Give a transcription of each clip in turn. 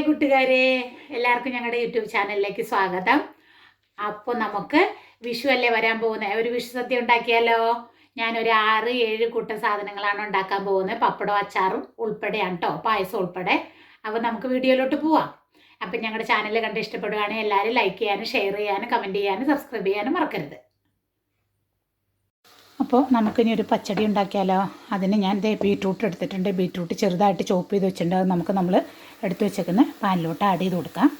Hi കൂട്ടുകാരെ. എല്ലാവർക്കും ഞങ്ങളുടെ യൂട്യൂബ് ചാനലിലേക്ക് സ്വാഗതം. അപ്പോൾ നമുക്ക് വിഷു അല്ലേ വരാൻ പോകുന്നത് ഒരു വിഷു സദ്യ ഉണ്ടാക്കിയാലോ? ഞാനൊരു ആറ് ഏഴ് കൂട്ടം സാധനങ്ങളാണ് ഉണ്ടാക്കാൻ പോകുന്നത് പപ്പടം അച്ചാറും ഉൾപ്പെടെയാണ് കേട്ടോ പായസം ഉൾപ്പെടെ. അപ്പോൾ നമുക്ക് വീഡിയോയിലോട്ട് പോവാം. അപ്പം ഞങ്ങളുടെ ചാനൽ കണ്ട് ഇഷ്ടപ്പെടുകയാണെങ്കിൽ എല്ലാവരും ലൈക്ക് ചെയ്യാനും ഷെയർ ചെയ്യാനും കമന്റ് ചെയ്യാനും സബ്സ്ക്രൈബ് ചെയ്യാനും മറക്കരുത്. അപ്പോൾ നമുക്കിനി ഒരു പച്ചടി ഉണ്ടാക്കിയാലോ? അതിന് ഞാൻ ഇതേ ബീട്രൂട്ട് എടുത്തിട്ടുണ്ട്. ബീട്രൂട്ട് ചെറുതായിട്ട് ചോപ്പ് ചെയ്ത് വെച്ചിട്ടുണ്ട്. അത് നമുക്ക് നമ്മൾ എടുത്ത് വെച്ചേക്കുന്ന പാനിലോട്ട് ആഡ് ചെയ്ത് കൊടുക്കാം.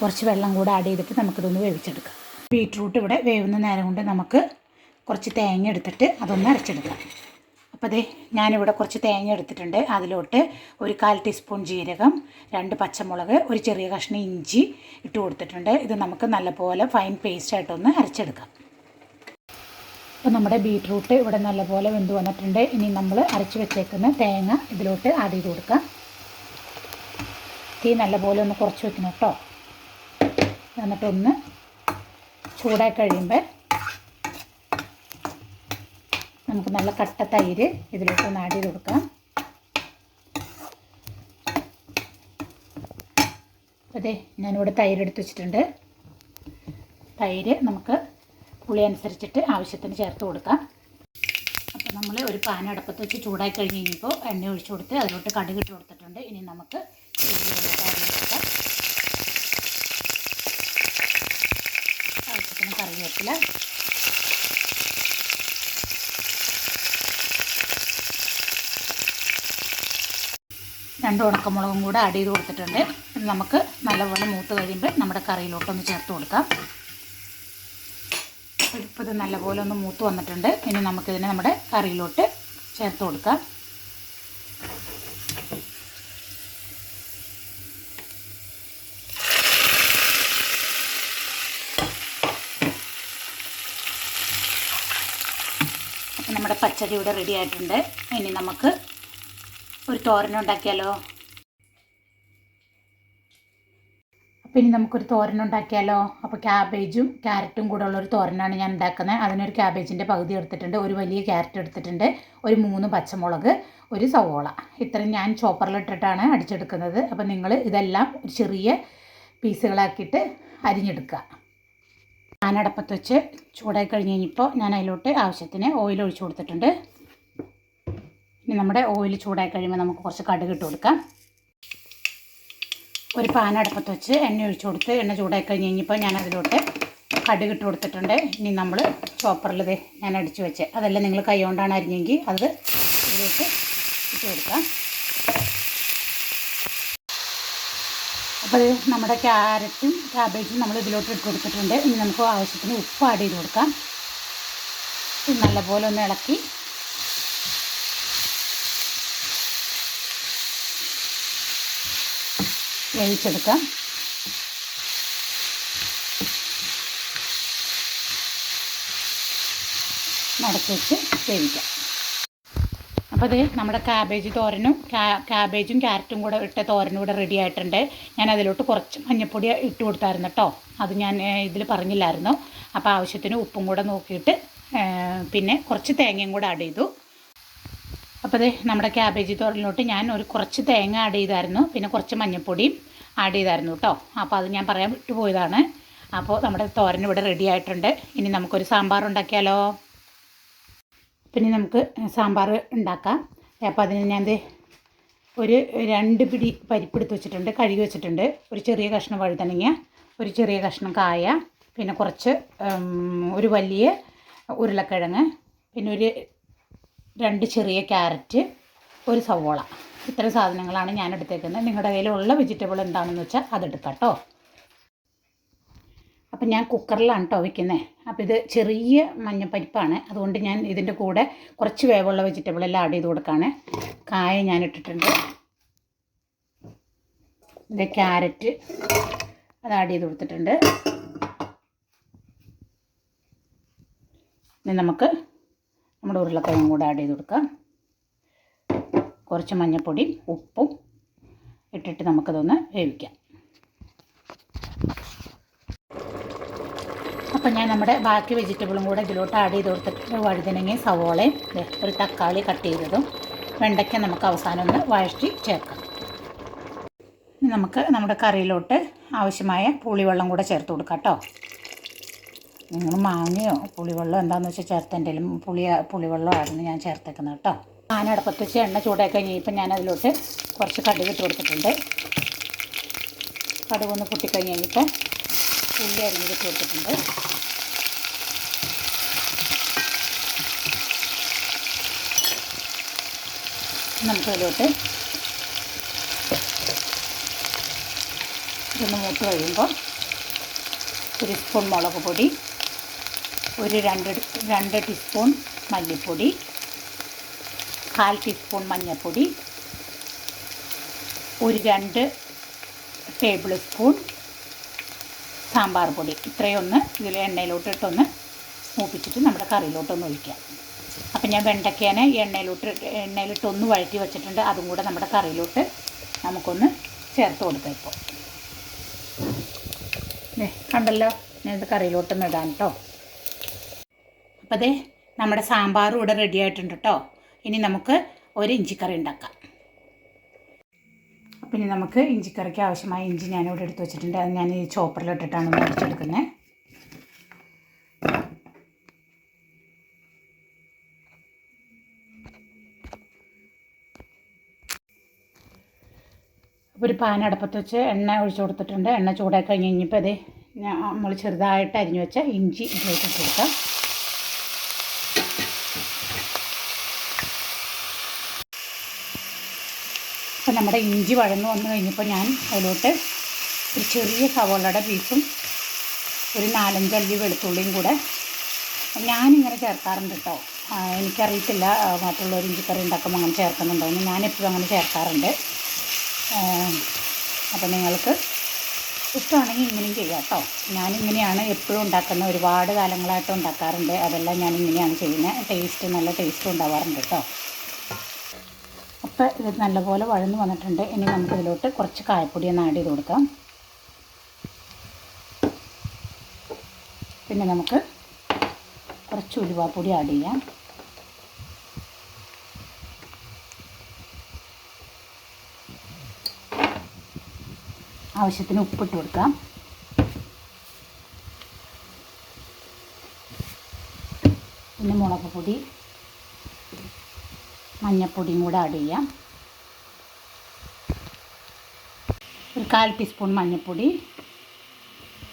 കുറച്ച് വെള്ളം കൂടെ ആഡ് ചെയ്തിട്ട് നമുക്കിതൊന്ന് വേവിച്ചെടുക്കാം. ബീട്രൂട്ട് ഇവിടെ വേവുന്ന നേരം കൊണ്ട് നമുക്ക് കുറച്ച് തേങ്ങ എടുത്തിട്ട് അതൊന്ന് അരച്ചെടുക്കാം. അപ്പോൾ അതെ ഞാനിവിടെ കുറച്ച് തേങ്ങ എടുത്തിട്ടുണ്ട്. അതിലോട്ട് ഒരു കാൽ ടീസ്പൂൺ ജീരകം രണ്ട് പച്ചമുളക് ഒരു ചെറിയ കഷ്ണം ഇഞ്ചി ഇട്ട് കൊടുത്തിട്ടുണ്ട്. ഇത് നമുക്ക് നല്ലപോലെ ഫൈൻ പേസ്റ്റ് പേസ്റ്റായിട്ടൊന്ന് അരച്ചെടുക്കാം. അപ്പോൾ നമ്മുടെ ബീട്രൂട്ട് ഇവിടെ നല്ലപോലെ വെന്ത് വന്നിട്ടുണ്ട്. ഇനി നമ്മൾ അരച്ച് വെച്ചേക്കുന്ന തേങ്ങ ഇതിലോട്ട് ആഡ് ചെയ്ത് കൊടുക്കാം. തീ നല്ലപോലെ ഒന്ന് കുറച്ച് വെക്കണം കേട്ടോ എന്നിട്ടൊന്ന് ചൂടായി കഴിയുമ്പോൾ നമുക്ക് നല്ല കട്ട തൈര് ഇതിലേക്ക് ഒന്ന് ആഡ് ചെയ്ത് കൊടുക്കാം. അതെ ഞാനിവിടെ തൈര് എടുത്ത് വെച്ചിട്ടുണ്ട്. തൈര് നമുക്ക് പുളി അനുസരിച്ചിട്ട് ആവശ്യത്തിന് ചേർത്ത് കൊടുക്കാം. അപ്പോൾ നമ്മൾ ഒരു പാൻ അടുപ്പത്ത് വെച്ച് ചൂടാക്കി കഴിഞ്ഞ് കഴിഞ്ഞപ്പോൾ എണ്ണ ഒഴിച്ചു കൊടുത്ത് അതിലോട്ട് കടുക് ഇട്ട് കൊടുത്തിട്ടുണ്ട്. ഇനി നമുക്ക് ആവശ്യത്തിന് കറിവേപ്പില രണ്ട് ഉണക്കമുളകും കൂടെ ആഡ് ചെയ്ത് കൊടുത്തിട്ടുണ്ട്. ഇത് നമുക്ക് നല്ലപോലെ മൂത്ത് കഴിയുമ്പോൾ നമ്മുടെ കറിയിലോട്ടൊന്ന് ചേർത്ത് കൊടുക്കാം. ഇപ്പോൾ ഇത് നല്ലപോലെ ഒന്ന് മൂത്ത് വന്നിട്ടുണ്ട്. ഇനി നമുക്കിതിനെ നമ്മുടെ കറിയിലോട്ട് ചേർത്ത് കൊടുക്കാം. നമ്മുടെ പച്ചടി ഇവിടെ റെഡി ആയിട്ടുണ്ട്. ഇനി നമുക്ക് ഒരു തോരൻ ഉണ്ടാക്കിയാലോ? അപ്പോൾ ഇനി നമുക്കൊരു തോരൻ ഉണ്ടാക്കിയാലോ? അപ്പോൾ ക്യാബേജും ക്യാരറ്റും കൂടെ ഉള്ളൊരു തോരനാണ് ഞാൻ ഉണ്ടാക്കുന്നത്. അതിനൊരു ക്യാബേജിന്റെ പകുതി എടുത്തിട്ടുണ്ട് ഒരു വലിയ ക്യാരറ്റ് എടുത്തിട്ടുണ്ട് ഒരു മൂന്ന് പച്ചമുളക് ഒരു സവോള. ഇത്രയും ഞാൻ ചോപ്പറിലിട്ടിട്ടാണ് അടിച്ചെടുക്കുന്നത്. അപ്പോൾ നിങ്ങൾ ഇതെല്ലാം ഒരു ചെറിയ പീസുകളാക്കിയിട്ട് അരിഞ്ഞെടുക്കുക. ഞാനടപ്പത്ത് വെച്ച് ചൂടായി കഴിഞ്ഞ് കഴിഞ്ഞപ്പോൾ ഞാൻ അതിലോട്ട് ആവശ്യത്തിന് ഓയിൽ ഒഴിച്ചു കൊടുത്തിട്ടുണ്ട്. ഇനി നമ്മുടെ ഓയിൽ ചൂടായി കഴിയുമ്പോൾ നമുക്ക് കുറച്ച് കടുക് ഇട്ട് കൊടുക്കാം. ഒരു പാൻ അടുപ്പത്ത് വെച്ച് എണ്ണ ഒഴിച്ചു കൊടുത്ത് എണ്ണ ചൂടായി കഴിഞ്ഞ് കഴിഞ്ഞപ്പോൾ ഞാൻ അതിലോട്ട് കടുക് ഇട്ട് കൊടുത്തിട്ടുണ്ട്. ഇനി നമ്മൾ ചോപ്പറിൽ ഇത് ഞാൻ അടിച്ചു വെച്ച് അതല്ല നിങ്ങൾ കൈ കൊണ്ടാണ് അരിഞ്ഞെങ്കിൽ അത് ഇതിലേക്ക് ഇട്ട് കൊടുക്കാം. അപ്പോൾ നമ്മുടെ ക്യാരറ്റും ക്യാബേജും നമ്മൾ ഇതിലോട്ട് ഇട്ട് കൊടുത്തിട്ടുണ്ട്. ഇനി നമുക്ക് ആവശ്യത്തിന് ഉപ്പ് ആഡ് ചെയ്ത് കൊടുക്കാം. നല്ലപോലെ ഒന്ന് ഇളക്കി വേവിച്ചെടുക്കാം. മടക്കി വെച്ച് വേവിക്കാം. അപ്പോൾ ഇത് നമ്മുടെ കാബേജ് തോരനും കാബേജും ക്യാരറ്റും കൂടെ ഇട്ട തോരനും കൂടെ റെഡി ആയിട്ടുണ്ട്. ഞാൻ അതിലോട്ട് കുറച്ച് മഞ്ഞൾപ്പൊടി ഇട്ട് കൊടുത്തായിരുന്നു കേട്ടോ അത് ഞാൻ ഇതിൽ പറഞ്ഞില്ലായിരുന്നു. അപ്പോൾ ആവശ്യത്തിന് ഉപ്പും കൂടെ നോക്കിയിട്ട് പിന്നെ കുറച്ച് തേങ്ങയും കൂടെ ആഡ് ചെയ്തു. അപ്പോൾ ഇത് നമ്മുടെ ക്യാബേജ് തോരനിലോട്ട് ഞാൻ ഒരു കുറച്ച് തേങ്ങ ആഡ് ചെയ്തായിരുന്നു. പിന്നെ കുറച്ച് മഞ്ഞൾപ്പൊടിയും ആഡ് ചെയ്തായിരുന്നു കേട്ടോ. അപ്പോൾ അത് ഞാൻ പറയാൻ വിട്ടുപോയതാണ്. അപ്പോൾ നമ്മുടെ തോരൻ ഇവിടെ റെഡി ആയിട്ടുണ്ട്. ഇനി നമുക്കൊരു സാമ്പാർ ഉണ്ടാക്കിയാലോ? പിന്നെ നമുക്ക് സാമ്പാർ ഉണ്ടാക്കാം. അപ്പോൾ അതിന് ഞാൻ ഒരു രണ്ട് പിടി പരിപ്പെടുത്ത് വെച്ചിട്ടുണ്ട് കഴുകി വെച്ചിട്ടുണ്ട്. ഒരു ചെറിയ കഷ്ണം വഴുതനങ്ങ ഒരു ചെറിയ കഷ്ണം കായ പിന്നെ കുറച്ച് ഒരു വലിയ ഉരുളക്കിഴങ്ങ് പിന്നെ ഒരു രണ്ട് ചെറിയ ക്യാരറ്റ് ഒരു സവോള. ഇത്തരം സാധനങ്ങളാണ് ഞാൻ എടുത്തേക്കുന്നത്. നിങ്ങളുടെ കയ്യിലുള്ള വെജിറ്റബിൾ എന്താണെന്ന് വെച്ചാൽ അതെടുക്കാം കേട്ടോ. അപ്പം ഞാൻ കുക്കറിലാണ് കേട്ടോ വയ്ക്കുന്നത് അപ്പോൾ ഇത് ചെറിയ മഞ്ഞപ്പരിപ്പാണ്. അതുകൊണ്ട് ഞാൻ ഇതിന്റെ കൂടെ കുറച്ച് വേവുള്ള വെജിറ്റബിൾ എല്ലാം ആഡ് ചെയ്ത് കൊടുക്കുകയാണ് കായ ഞാൻ ഇട്ടിട്ടുണ്ട്. ഇത് ക്യാരറ്റ് അത് ആഡ് ചെയ്ത് കൊടുത്തിട്ടുണ്ട്. നമുക്ക് നമ്മുടെ ഉരുളക്കിഴങ്ങും കൂടെ ആഡ് ചെയ്ത് കൊടുക്കാം. കുറച്ച് മഞ്ഞൾപ്പൊടിയും ഉപ്പും ഇട്ടിട്ട് നമുക്കതൊന്ന് വേവിക്കാം. അപ്പം ഞാൻ നമ്മുടെ ബാക്കി വെജിറ്റബിളും കൂടെ ഇതിലോട്ട് ആഡ് ചെയ്ത് കൊടുത്തിട്ട് വഴുതനങ്ങയും സവോളയും ഒരു തക്കാളി കട്ട് ചെയ്തതും വെണ്ടയ്ക്ക നമുക്ക് അവസാനം ഒന്ന് വഴറ്റി ചേർക്കാം. നമുക്ക് നമ്മുടെ കറിയിലോട്ട് ആവശ്യമായ പുളിവെള്ളം കൂടെ ചേർത്ത് കൊടുക്കാം കേട്ടോ. നിങ്ങൾ മാങ്ങയോ പുളിവെള്ളം എന്താണെന്ന് വെച്ചാൽ ചേർത്തെങ്കിലും പുളി പുളിവെള്ളമായിരുന്നു ഞാൻ ചേർത്തേക്കുന്നത് കേട്ടോ. ഞാൻ അടുപ്പത്ത് വെച്ച് എണ്ണ ചൂടാക്കി കഴിഞ്ഞപ്പോൾ ഞാൻ അതിലോട്ട് കുറച്ച് കടുക് ഇട്ട് കൊടുത്തിട്ടുണ്ട്. കടുക് ഒന്ന് പൊട്ടിക്കഴിഞ്ഞ് കഴിഞ്ഞിട്ട് ഉള്ളി അരിഞ്ഞിട്ട് കൊടുത്തിട്ടുണ്ട്. നമുക്കതിലോട്ട് ഇതൊന്ന് മൂത്ത് കഴിയുമ്പോൾ ഒരു സ്പൂൺ മുളക് പൊടി ഒരു രണ്ട് രണ്ട് ടീസ്പൂൺ മല്ലിപ്പൊടി കാൽ ടീസ്പൂൺ മഞ്ഞൾപ്പൊടി ഒരു രണ്ട് ടേബിൾ സ്പൂൺ സാമ്പാർ പൊടി. ഇത്രയൊന്ന് ഇതിൽ എണ്ണയിലോട്ടിട്ടൊന്ന് മൂപ്പിച്ചിട്ട് നമ്മുടെ കറിയിലോട്ടൊന്ന് ഒഴിക്കാം. അപ്പം ഞാൻ വെണ്ടയ്ക്കേനെ എണ്ണയിലോട്ട് എണ്ണയിലിട്ട് ഒന്ന് വഴറ്റി വെച്ചിട്ടുണ്ട്. അതും കൂടെ നമ്മുടെ കറിയിലോട്ട് നമുക്കൊന്ന് ചേർത്ത് കൊടുക്കാം ഇപ്പോൾ കണ്ടല്ലോ? ഞാനിത് കറിയിലോട്ടൊന്ന് ഇടാൻ കേട്ടോ അപ്പോൾ അതെ നമ്മുടെ സാമ്പാറും ഇവിടെ റെഡി ആയിട്ടുണ്ട് കേട്ടോ ഇനി നമുക്ക് ഒരു ഇഞ്ചിക്കറി ഉണ്ടാക്കാം. അപ്പം ഇനി നമുക്ക് ഇഞ്ചിക്കറിക്ക് ആവശ്യമായ ഇഞ്ചി ഞാനിവിടെ എടുത്ത് വെച്ചിട്ടുണ്ട്. അത് ഞാൻ ഈ ചോപ്പറിലിട്ടിട്ടാണ് മേടിച്ചെടുക്കുന്നത് അപ്പോൾ ഒരു പാൻ അടുപ്പത്ത് വെച്ച് എണ്ണ ഒഴിച്ചു കൊടുത്തിട്ടുണ്ട്. എണ്ണ ചൂടായി കഴിഞ്ഞ് കഴിഞ്ഞപ്പോൾ അത് നമ്മൾ ചെറുതായിട്ട് അരിഞ്ഞു വെച്ച ഇഞ്ചി ഇതിലേക്ക് കൊടുക്കാം. അപ്പോൾ നമ്മുടെ ഇഞ്ചി വഴന്ന് വന്നു കഴിഞ്ഞപ്പോൾ ഞാൻ അതിലോട്ട് ഒരു ചെറിയ സവോളയുടെ പീസും ഒരു നാലഞ്ചല്ലി വെളുത്തുള്ളിയും കൂടെ ഞാനിങ്ങനെ ചേർക്കാറുണ്ട് കേട്ടോ. എനിക്കറിയത്തില്ല മറ്റുള്ളവർ ഇഞ്ചിക്കറി ഉണ്ടാക്കുമ്പോൾ അങ്ങനെ ചേർക്കുന്നുണ്ടോ എന്ന് ഞാനെപ്പോഴും അങ്ങനെ ചേർക്കാറുണ്ട്. അപ്പോൾ നിങ്ങൾക്ക് ഇഷ്ടമാണെങ്കിൽ ഇങ്ങനെയും ചെയ്യാം കേട്ടോ. ഞാനിങ്ങനെയാണ് എപ്പോഴും ഉണ്ടാക്കുന്ന ഒരുപാട് കാലങ്ങളായിട്ട് ഉണ്ടാക്കാറുണ്ട്. അതെല്ലാം ഞാനിങ്ങനെയാണ് ചെയ്യുന്നത്. ടേസ്റ്റ് നല്ല ടേസ്റ്റ് ഉണ്ടാവാറുണ്ട് കേട്ടോ. അപ്പോൾ ഇത് നല്ലപോലെ വഴന്ന് വന്നിട്ടുണ്ട്. ഇനി നമുക്കിതിലോട്ട് കുറച്ച് കായപ്പൊടി ഒന്ന് ആഡ് ചെയ്ത് കൊടുക്കാം. പിന്നെ നമുക്ക് കുറച്ച് ഉലുവാപ്പൊടി ആഡ് ചെയ്യാം. ആവശ്യത്തിന് ഉപ്പിട്ട് കൊടുക്കാം. പിന്നെ മുളക് പൊടി മഞ്ഞൾപ്പൊടിയും കൂടെ ആഡ് ചെയ്യാം. ഒരു കാൽ ടീസ്പൂൺ മഞ്ഞൾപ്പൊടി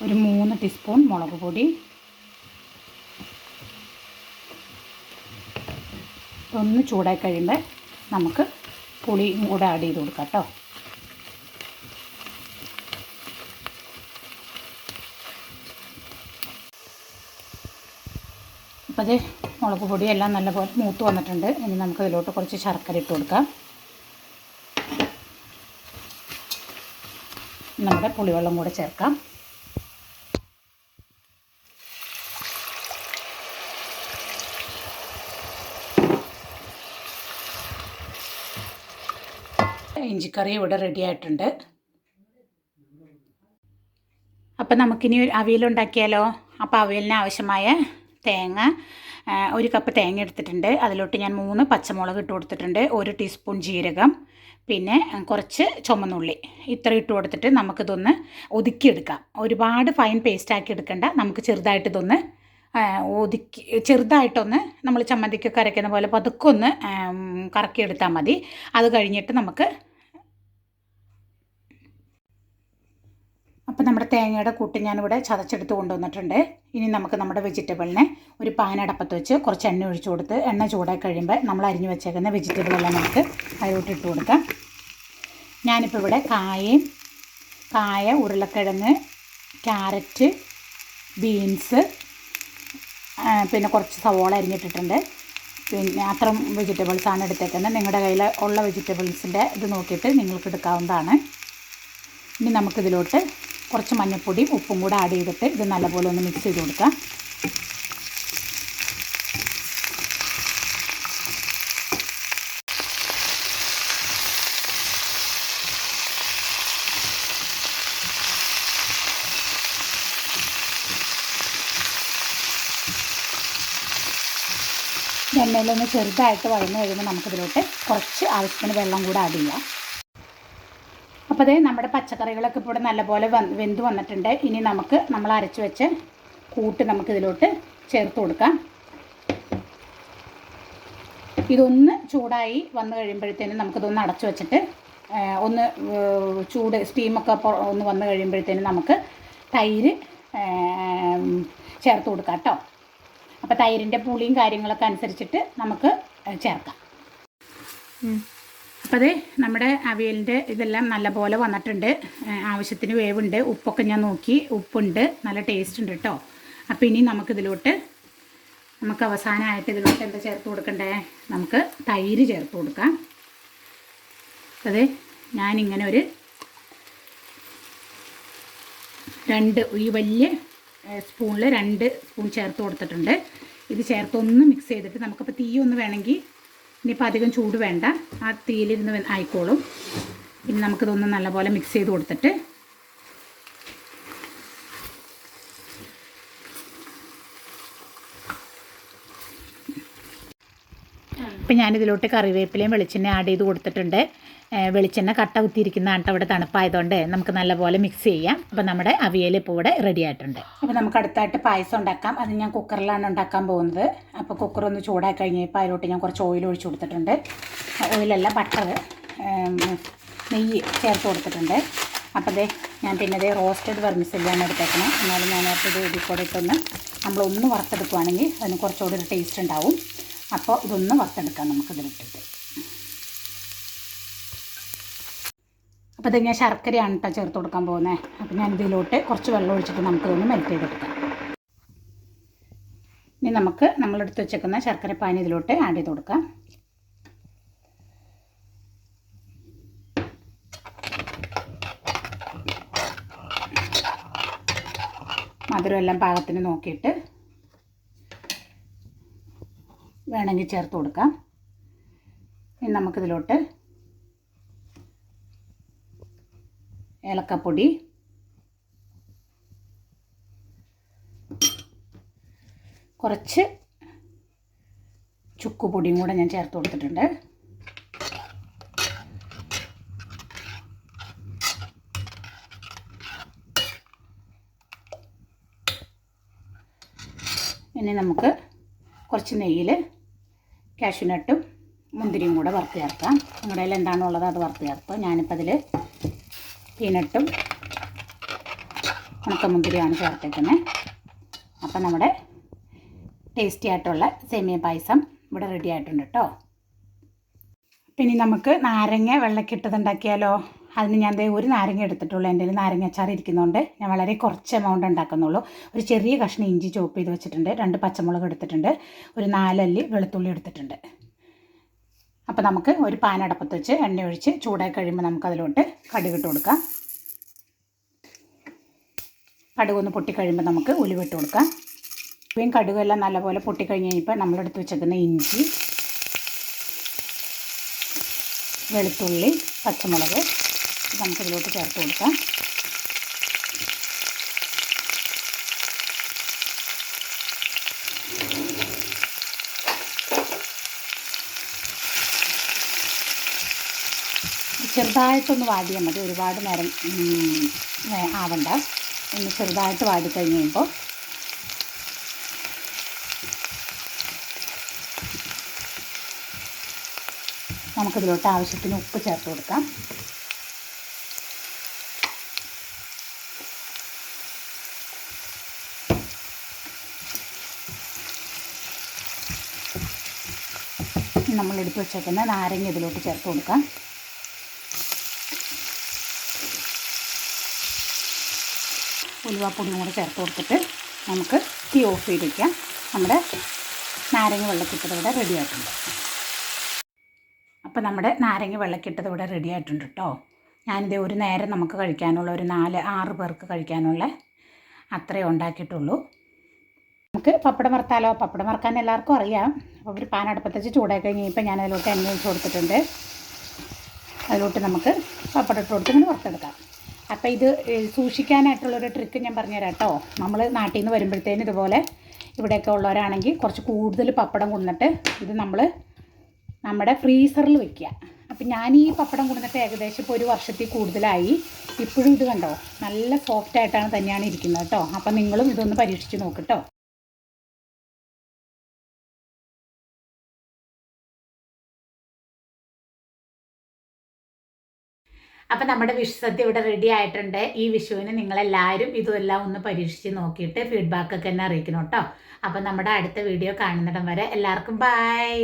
ഒരു മൂന്ന് ടീസ്പൂൺ മുളക് പൊടി. ഒന്ന് ചൂടായി കഴിയുമ്പോൾ നമുക്ക് പുളിയും കൂടെ ആഡ് ചെയ്ത് കൊടുക്കാം കേട്ടോ അപ്പോൾ അത് മുളക് പൊടിയെല്ലാം നല്ലപോലെ മൂത്ത് വന്നിട്ടുണ്ട്. ഇനി നമുക്ക് ഇതിലോട്ട് കുറച്ച് ശർക്കര ഇട്ട് കൊടുക്കാം. നമ്മുടെ പുളിവെള്ളം കൂടെ ചേർക്കാം. ഇഞ്ചിക്കറി ഇവിടെ റെഡി ആയിട്ടുണ്ട്. അപ്പം നമുക്കിനി അവിയലുണ്ടാക്കിയാലോ അപ്പോൾ അവിയലിന് ആവശ്യമായ തേങ്ങ ഒരു കപ്പ് തേങ്ങ എടുത്തിട്ടുണ്ട്. അതിലോട്ട് ഞാൻ മൂന്ന് പച്ചമുളക് ഇട്ട് കൊടുത്തിട്ടുണ്ട്. ഒരു ടീസ്പൂൺ ജീരകം പിന്നെ കുറച്ച് ചുമന്നുള്ളി. ഇത്ര ഇട്ട് കൊടുത്തിട്ട് നമുക്കിതൊന്ന് ഒതുക്കിയെടുക്കാം. ഒരുപാട് ഫൈൻ പേസ്റ്റ് ആക്കി എടുക്കണ്ട. നമുക്ക് ചെറുതായിട്ട് ഇതൊന്ന് ഒതുക്കി ചെറുതായിട്ടൊന്ന് നമ്മൾ ചമ്മന്തിക്കൊക്കെ അരയ്ക്കുന്ന പോലെ പതുക്കെ ഒന്ന് കറക്കിയെടുത്താൽ മതി. അത് കഴിഞ്ഞിട്ട് നമുക്ക് അപ്പോൾ നമ്മുടെ തേങ്ങയുടെ കൂട്ട് ഞാനിവിടെ ചതച്ചെടുത്ത് കൊണ്ടുവന്നിട്ടുണ്ട്. ഇനി നമുക്ക് നമ്മുടെ വെജിറ്റബിളിനെ ഒരു പാനടപ്പത്ത് വെച്ച് കുറച്ച് എണ്ണ ഒഴിച്ചു കൊടുത്ത് എണ്ണ ചൂടായി കഴിയുമ്പോൾ നമ്മൾ അരിഞ്ഞു വെച്ചേക്കുന്ന വെജിറ്റബിളെല്ലാം നമുക്ക് അതിലോട്ട് ഇട്ട് കൊടുക്കാം. ഞാനിപ്പോൾ ഇവിടെ കായയും കായ ഉരുളക്കിഴങ്ങ് ക്യാരറ്റ് ബീൻസ് പിന്നെ കുറച്ച് സവോള അരിഞ്ഞിട്ടിട്ടുണ്ട്. പിന്നെ അത്രയും വെജിറ്റബിൾസാണ് എടുത്തേക്കുന്നത്. നിങ്ങളുടെ കയ്യിൽ ഉള്ള വെജിറ്റബിൾസിന്റെ ഇത് നോക്കിയിട്ട് നിങ്ങൾക്ക് എടുക്കാവുന്നതാണ്. ഇനി നമുക്കിതിലോട്ട് കുറച്ച് മഞ്ഞൾപ്പൊടിയും ഉപ്പും കൂടെ ആഡ് ചെയ്തിട്ട് ഇത് നല്ലപോലെ ഒന്ന് മിക്സ് ചെയ്ത് കൊടുക്കാം എണ്ണയിലൊന്ന് ചെറുതായിട്ട് വഴന്ന് കഴിയുമ്പോൾ നമുക്കിതിലോട്ട് കുറച്ച് ആവശ്യത്തിന് വെള്ളം കൂടെ ആഡ് ചെയ്യാം. അപ്പോൾ അതേ നമ്മുടെ പച്ചക്കറികളൊക്കെ ഇപ്പോൾ ഇവിടെ നല്ലപോലെ വെന്ത് വന്നിട്ടുണ്ട്. ഇനി നമുക്ക് നമ്മൾ അരച്ച് വെച്ച് കൂട്ട് നമുക്കിതിലോട്ട് ചേർത്ത് കൊടുക്കാം. ഇതൊന്ന് ചൂടായി വന്നു കഴിയുമ്പോഴത്തേനും നമുക്കിതൊന്ന് അടച്ചു വെച്ചിട്ട് ഒന്ന് ചൂട് സ്റ്റീമൊക്കെ ഒന്ന് വന്നു കഴിയുമ്പോഴത്തേനും നമുക്ക് തൈര് ചേർത്ത് കൊടുക്കാം കേട്ടോ. അപ്പോൾ തൈരിന്റെ പുളിയും കാര്യങ്ങളൊക്കെ അനുസരിച്ചിട്ട് നമുക്ക് ചേർക്കാം. അപ്പോൾ അതേ നമ്മുടെ അവിയലിന്റെ ഇതെല്ലാം നല്ലപോലെ വന്നിട്ടുണ്ട്. ആവശ്യത്തിന് വേവുണ്ട്. ഉപ്പൊക്കെ ഞാൻ നോക്കി. ഉപ്പുണ്ട്. നല്ല ടേസ്റ്റ് ഉണ്ട് കേട്ടോ അപ്പോൾ ഇനി നമുക്കിതിലോട്ട് നമുക്ക് അവസാനമായിട്ട് ഇതിലോട്ട് എന്താ ചേർത്ത് കൊടുക്കണ്ടേ? നമുക്ക് തൈര് ചേർത്ത് കൊടുക്കാം. അത് ഞാനിങ്ങനെ ഒരു രണ്ട് ഈ വലിയ സ്പൂണിൽ രണ്ട് സ്പൂൺ ചേർത്ത് കൊടുത്തിട്ടുണ്ട്. ഇത് ചേർത്തൊന്ന് മിക്സ് ചെയ്തിട്ട് നമുക്കിപ്പോൾ തീ ഒന്ന് വേണമെങ്കിൽ ഇനിയിപ്പോൾ അധികം ചൂട് വേണ്ട. ആ തീയിലിരുന്ന് ആയിക്കോളും. ഇനി നമുക്കിതൊന്ന് നല്ലപോലെ മിക്സ് ചെയ്ത് കൊടുത്തിട്ട് ഇപ്പം ഞാനിതിലോട്ട് കറിവേപ്പിലയും വെളിച്ചെണ്ണ ആഡ് ചെയ്ത് കൊടുത്തിട്ടുണ്ട്. വെളിച്ചെണ്ണ കട്ട കുത്തിയിരിക്കുന്നതാണ് ഇവിടെ തണുപ്പായതുകൊണ്ട്. നമുക്ക് നല്ലപോലെ മിക്സ് ചെയ്യാം. അപ്പോൾ നമ്മുടെ അവിയൽ ഇപ്പോൾ ഇവിടെ റെഡി ആയിട്ടുണ്ട്. അപ്പോൾ നമുക്ക് അടുത്തായിട്ട് പായസം ഉണ്ടാക്കാം. അത് ഞാൻ കുക്കറിലാണ് ഉണ്ടാക്കാൻ പോകുന്നത്. അപ്പോൾ കുക്കർ ഒന്ന് ചൂടായി കഴിഞ്ഞപ്പോൾ അതിലോട്ട് ഞാൻ കുറച്ച് ഓയിൽ ഒഴിച്ചു കൊടുത്തിട്ടുണ്ട്. ഓയിലല്ല ബട്ടർ നെയ്യ് ചേർത്ത് കൊടുത്തിട്ടുണ്ട്. അപ്പോൾ ദേ ഞാൻ പിന്നെ ദേ റോസ്റ്റഡ് വെർമിസെല്ലാണ് എടുത്തേക്കുന്നത് എന്നാലും ഞാൻ ഇത് ഇതിൽ കൂടെ ഇട്ടൊന്ന് നമ്മളൊന്ന് വറുത്തെടുക്കുവാണെങ്കിൽ അതിന് കുറച്ചുകൂടി ഒരു ടേസ്റ്റ് ഉണ്ടാവും. അപ്പോൾ ഇതൊന്ന് വറുത്തെടുക്കാം നമുക്ക് ഇതിലിട്ടിട്ട് അപ്പോൾ ഇത് ഞാൻ ശർക്കരയാണ് കേട്ടോ ചേർത്ത് കൊടുക്കാൻ പോകുന്നത് അപ്പോൾ ഞാൻ ഇതിലോട്ട് കുറച്ച് വെള്ളം ഒഴിച്ചിട്ട് നമുക്കിതൊന്ന് മെൽറ്റ് ചെയ്തെടുക്കാം. ഇനി നമുക്ക് നമ്മളെടുത്ത് വെച്ചേക്കുന്ന ശർക്കര പാനി ഇതിലോട്ട് ആഡ് ചെയ്ത് കൊടുക്കാം. മധുരം എല്ലാം പാകത്തിന് നോക്കിയിട്ട് വേണമെങ്കിൽ ചേർത്ത് കൊടുക്കാം. ഇനി നമുക്കിതിലോട്ട് ഏലക്കപ്പൊടി കുറച്ച് ചുക്കുപൊടിയും കൂടെ ഞാൻ ചേർത്ത് കൊടുത്തിട്ടുണ്ട്. ഇനി നമുക്ക് കുറച്ച് നെയ്യിൽ കാഷ്യൂനട്ടും മുന്തിരിയും കൂടെ വറുത്ത് ചേർക്കാം. നിങ്ങളുടെ കയ്യിൽ എന്താണോ ഉള്ളത് അത് വറുത്ത് ചേർത്തോ. ഞാനിപ്പോൾ അതിൽ പീനട്ടും ഉണക്കമുന്തിരിയാണ് ചേർത്തേക്കുന്നത് അപ്പം നമ്മുടെ ടേസ്റ്റി ആയിട്ടുള്ള സേമിയ പായസം ഇവിടെ റെഡി ആയിട്ടുണ്ട് കേട്ടോ പിന്നെ നമുക്ക് നാരങ്ങ വെള്ളക്കിട്ടത് ഉണ്ടാക്കിയാലോ അതിന് ഞാൻ ദേ ഒരു നാരങ്ങ എടുത്തിട്ടുള്ളൂ. എന്റെ നാരങ്ങ അച്ചാർ ഇരിക്കുന്നതുകൊണ്ട് ഞാൻ വളരെ കുറച്ച് എമൗണ്ട് ഉണ്ടാക്കുന്നുള്ളൂ. ഒരു ചെറിയ കഷ്ണം ഇഞ്ചി ചോപ്പ് ചെയ്ത് വെച്ചിട്ടുണ്ട്. രണ്ട് പച്ചമുളക് എടുത്തിട്ടുണ്ട്. ഒരു നാലല്ലി വെളുത്തുള്ളി എടുത്തിട്ടുണ്ട്. അപ്പോൾ നമുക്ക് ഒരു പാൻ അടപ്പത്ത് വെച്ച് എണ്ണ ഒഴിച്ച് ചൂടായി കഴിയുമ്പോൾ നമുക്ക് അതിലോട്ട് കടുകിട്ട് കൊടുക്കാം. കടുകൊന്ന് പൊട്ടിക്കഴിയുമ്പോൾ നമുക്ക് ഉലുവിട്ട് കൊടുക്കാം. ഉലുവയും കടുകെല്ലാം നല്ലപോലെ പൊട്ടിക്കഴിഞ്ഞ് കഴിഞ്ഞപ്പോൾ നമ്മളെടുത്ത് വെച്ചേക്കുന്ന ഇഞ്ചി വെളുത്തുള്ളി പച്ചമുളക് നമുക്കിതിലോട്ട് ചേർത്ത് കൊടുക്കാം. ചെറുതായിട്ടൊന്ന് വാടിയാൽ മതി. ഒരുപാട് നേരം ആവണ്ട. ഒന്ന് ചെറുതായിട്ട് വാടി കഴിഞ്ഞ് കഴിയുമ്പോൾ നമുക്കിതിലോട്ട് ആവശ്യത്തിന് ഉപ്പ് ചേർത്ത് കൊടുക്കാം. നമ്മൾ എടുത്ത് വെച്ചേക്കുന്ന നാരങ്ങ ഇതിലോട്ട് ചേർത്ത് കൊടുക്കാം. ഉലുവാപ്പൊടിയും കൂടെ ചേർത്ത് കൊടുത്തിട്ട് നമുക്ക് തീ ഓഫ് ചെയ്ത് വയ്ക്കാം നമ്മുടെ നാരങ്ങ വെള്ളക്കിട്ടത് ഇവിടെ റെഡി ആയിട്ടുണ്ട്. അപ്പോൾ നമ്മുടെ നാരങ്ങ വെള്ളക്കിട്ടത് ഇവിടെ റെഡി ആയിട്ടുണ്ട് കേട്ടോ ഞാനിത് ഒരു നേരം നമുക്ക് കഴിക്കാനുള്ള ഒരു നാല് ആറ് പേർക്ക് കഴിക്കാനുള്ള അത്രയേ ഉണ്ടാക്കിയിട്ടുള്ളൂ. നമുക്ക് പപ്പടം വറുത്താലോ? പപ്പടം വറുക്കാൻ എല്ലാവർക്കും അറിയാം. അപ്പോൾ ഒരു പാൻ അടുപ്പത്ത് വെച്ച് ചൂടാക്കി ഇപ്പം ഞാൻ അതിലോട്ട് എണ്ണ ഒഴിച്ച് കൊടുത്തിട്ടുണ്ട്. അതിലോട്ട് നമുക്ക് പപ്പടം ഇട്ട് കൊടുത്ത് ഇങ്ങനെ വറുത്തെടുക്കാം. അപ്പോൾ ഇത് സൂക്ഷിക്കാനായിട്ടുള്ളൊരു ട്രിക്ക് ഞാൻ പറഞ്ഞുതരാം കേട്ടോ. നമ്മൾ നാട്ടിൽ നിന്ന് വരുമ്പോഴത്തേനും ഇതുപോലെ ഇവിടെയൊക്കെ ഉള്ളവരാണെങ്കിൽ കുറച്ച് കൂടുതൽ പപ്പടം കൊണ്ടിട്ട് ഇത് നമ്മൾ നമ്മുടെ ഫ്രീസറിൽ വെക്കുക. അപ്പം ഞാൻ ഈ പപ്പടം കൊണ്ടിട്ട് ഏകദേശം ഇപ്പോൾ ഒരു വർഷത്തിൽ കൂടുതലായി. ഇപ്പോഴും ഇത് കണ്ടോ? നല്ല സോഫ്റ്റായിട്ടാണ് തന്നെയാണ് ഇരിക്കുന്നത് കേട്ടോ. അപ്പം നിങ്ങളും ഇതൊന്ന് പരീക്ഷിച്ച് നോക്കട്ടോ അപ്പം നമ്മുടെ വിഷു സദ്യ ഇവിടെ റെഡി ആയിട്ടുണ്ട്. ഈ വിഷുവിന് നിങ്ങളെല്ലാവരും ഇതെല്ലാം ഒന്ന് പരീക്ഷിച്ച് നോക്കിയിട്ട് ഫീഡ്ബാക്ക് ഒക്കെ എന്നെ അറിയിക്കണം കേട്ടോ. അപ്പം നമ്മുടെ അടുത്ത വീഡിയോ കാണുന്നിടം വരെ എല്ലാവർക്കും ബൈ